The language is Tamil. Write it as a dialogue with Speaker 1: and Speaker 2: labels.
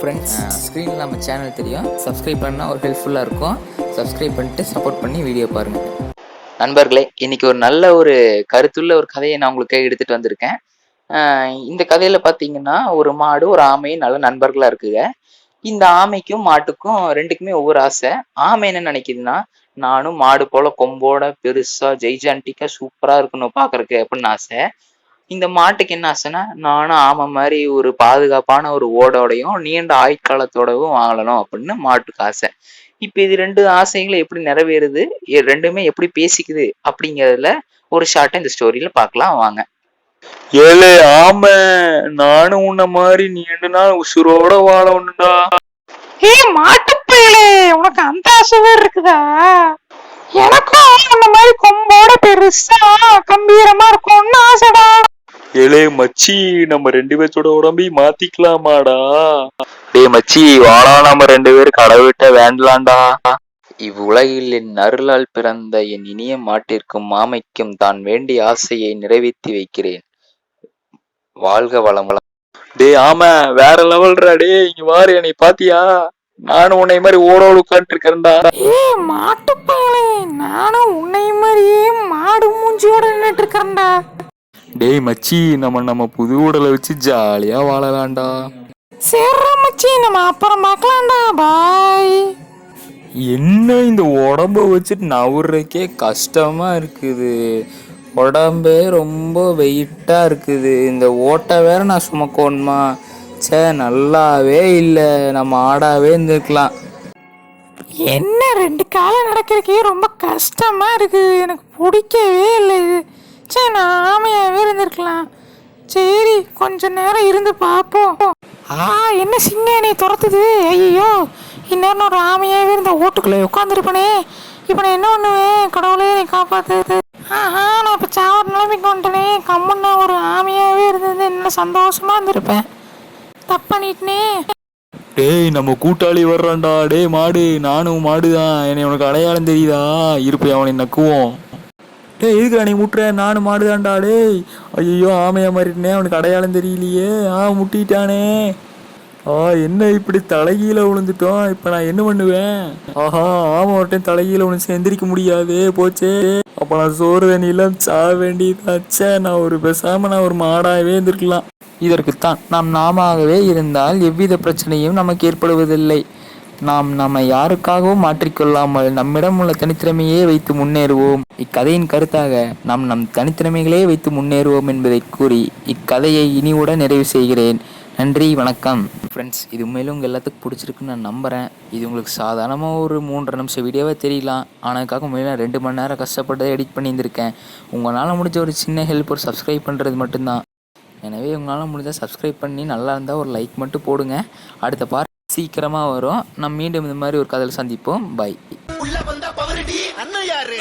Speaker 1: ஃப்ரெண்ட்ஸ் ஸ்க்ரீனில் நம்ம சேனல் தெரியும். சப்ஸ்கிரைப் பண்ணால் ஒரு ஹெல்ப்ஃபுல்லாக இருக்கும். சப்ஸ்கிரைப் பண்ணிட்டு சப்போர்ட் பண்ணி வீடியோ பாருங்கள்
Speaker 2: நண்பர்களே இன்னைக்கு ஒரு நல்ல ஒரு கருத்துள்ள ஒரு கதையை நான் உங்களுக்கு எடுத்துட்டு வந்திருக்கேன். இந்த கதையில் பார்த்தீங்கன்னா ஒரு மாடு ஒரு ஆமையும் நல்ல நண்பர்களாக இருக்குங்க. இந்த ஆமைக்கும் மாட்டுக்கும் ரெண்டுக்குமே ஒவ்வொரு ஆசை. ஆமை என்ன நினைக்குதுன்னா நானும் மாடு போல கொம்போட பெருசா ஜெய்ஜான்டிக்கா சூப்பரா இருக்கணும் பாக்குறதுக்கு அப்படின்னு ஆசை. இந்த மாட்டுக்கு என்ன ஆசைன்னா நானும் ஆமை மாதிரி ஒரு பாதுகாப்பான ஒரு ஓடோடையும் நீண்ட ஆயுட்காலத்தோடவும் வாழணும் அப்படின்னு மாட்டுக்கு ஆசை. இப்ப இது ரெண்டு ஆசைகளும் எப்படி நிறைவேறுது? ரெண்டுமே எப்படி பேசிக்குது அப்படிங்கறதுல ஒரு ஷார்ட்டை இந்த ஸ்டோரியில பார்க்கலாம் வாங்க.
Speaker 3: ஏலே ஆமை நானும் உன்ன மாதிரி நீண்ட நாள் உசுரோட வாழணும்டா.
Speaker 4: ஏய் மாட்டுப்பயலே உனக்கு அந்த ஆசை வேற இருக்குதா? எனக்கும் அந்த மாதிரி கொம்போட பெருசா
Speaker 3: ஏலே மச்சி நம்ம ரெண்டு பேர்த்தோட உடம்பையும் மாத்திக்கலாமாடா? டேய் மச்சி வாடா நம்ம ரெண்டு பேரும் கடவுள்கிட்ட வேண்டலாம்டா.
Speaker 2: இவ்வுலகில் என் அருளால் பிறந்த என் இனிய மாட்டிற்கும் மாமைக்கும் தான் வேண்டிய ஆசையை நிறைவேற்றி வைக்கிறேன். வாழ்க வளம். வளம்
Speaker 3: டேய் ஆமை வேற லெவல்ரா டேய் இங்க வாரு என்னை பாத்தியா? நானும் உன்னை மாதிரி ஓடோட உட்காந்துட்டு இருக்கேன்டா
Speaker 4: ஏய் மாட்டுப்பயலே நானும் உன்னை மாதிரியே மாடு மூஞ்சியோட நின்னுட்டு இருக்கேன்டா
Speaker 3: டேய் மச்சி நம்ம நம்ம புது உடலை வச்சு ஜாலியா வாழலாம்டா.
Speaker 4: சேர்றா மச்சி நம்ம அப்புறம் பார்க்கலாம்டா. பாய்
Speaker 1: என்ன இந்த உடம்ப வச்சுட்டு நவுறக்கே கஷ்டமா இருக்குது. உடம்பே ரொம்ப வெயிட்டாக இருக்குது. இந்த ஓட்டை வேற நான் சுமக்கணுமா ச்சே நல்லாவே இல்லை. நம்ம ஆடாவே இருந்திருக்கலாம்.
Speaker 4: என்ன ரெண்டு காலம் நடக்கிறதுக்கே ரொம்ப கஷ்டமா இருக்குது. எனக்கு பிடிக்கவே இல்லை. இது சரி நான் ஆமையாகவே இருந்திருக்கலாம்? சரி கொஞ்ச நேரம் இருந்து பார்ப்போம் ஆ என்ன சிங்க என்னை துரத்துது? ஐயோ இந்நேரம் ஒரு ஆமையாகவே இருந்த ஓட்டுக்குள்ளே உட்காந்துருப்பனே இப்போ நான் என்ன பண்ணுவேன்? கடவுளே என்னை காப்பாத்து ஆஹா நான் இப்போ சாவர நிலைமைக்கு வந்துட்டேனே. கம்முன்னா ஒரு ஆமையாவே இருந்தது. என்ன சந்தோஷமா இருந்திருப்பேன். தப்பு பண்ணிட்டனே.
Speaker 3: டேய் நம்ம கூட்டாளி வர்றான்டா. டேய் மாடு. நானும் மாடு தான் என்னை உனக்கு அடையாளம் தெரியுதா? இருப்பேன் அவனை நக்குவோம். டேய் எதுக்குடா நீ முட்டுற? நானும் மாடுதான்டா டேய். ஐயோ ஆமையாக மாறிட்டனே அவனுக்கு அடையாளம் தெரியலையே. ஆ முட்டிட்டானே. ஆ என்ன இப்படி தலைகீழ விழுந்துட்டோம் இப்போ நான் என்ன பண்ணுவேன்? ஆஹா ஆமாம் ஒரு டைம் தலைகீழ விழுந்து எந்திரிக்க முடியாது போச்சே. அப்போ நான் சோறு தண்ணியெல்லாம் சாக வேண்டியதாச்சே நான் ஒரு பேசாமல் நான் ஒரு மாடாகவே இருந்திருக்கலாம்.
Speaker 1: இதற்குத்தான் நாம் நாமாகவே இருந்தால் எவ்வித பிரச்சனையும் நமக்கு ஏற்படுவதில்லை. நாம் நம்மை யாருக்காகவும் மாற்றிக்கொள்ளாமல் நம்மிடம் உள்ள தனித்திறமையே வைத்து முன்னேறுவோம். இக்கதையின் கருத்தாக நாம் நம் தனித்திறமைகளே வைத்து முன்னேறுவோம் என்பதை கூறி இக்கதையை இனிவுடன் நிறைவு செய்கிறேன். நன்றி வணக்கம். ஃப்ரெண்ட்ஸ் இது உண்மையிலும் உங்கள் எல்லாத்துக்கும் பிடிச்சிருக்குன்னு நான் நம்புகிறேன் இது உங்களுக்கு சாதாரணமாக ஒரு மூன்றரை நிமிஷம் வீடியோவே தெரியலாம். ஆனதுக்காக உண்மையில நான் ரெண்டு மணி நேரம் கஷ்டப்பட்டு எடிட் பண்ணியிருந்திருக்கேன். உங்களால் முடிஞ்ச ஒரு சின்ன ஹெல்ப் ஒரு சப்ஸ்கிரைப் பண்ணுறது மட்டும்தான். எனவே உங்களால் முடிஞ்சால் சப்ஸ்கிரைப் பண்ணி நல்லா இருந்தால் ஒரு லைக் மட்டும் போடுங்க. அடுத்த பார் சீக்கிரமாக வரும். நம்ம மீண்டும் இந்த மாதிரி ஒரு கதையில் சந்திப்போம். பை
Speaker 5: உள்ள வந்தா பவரடி. அண்ணன் யாரு?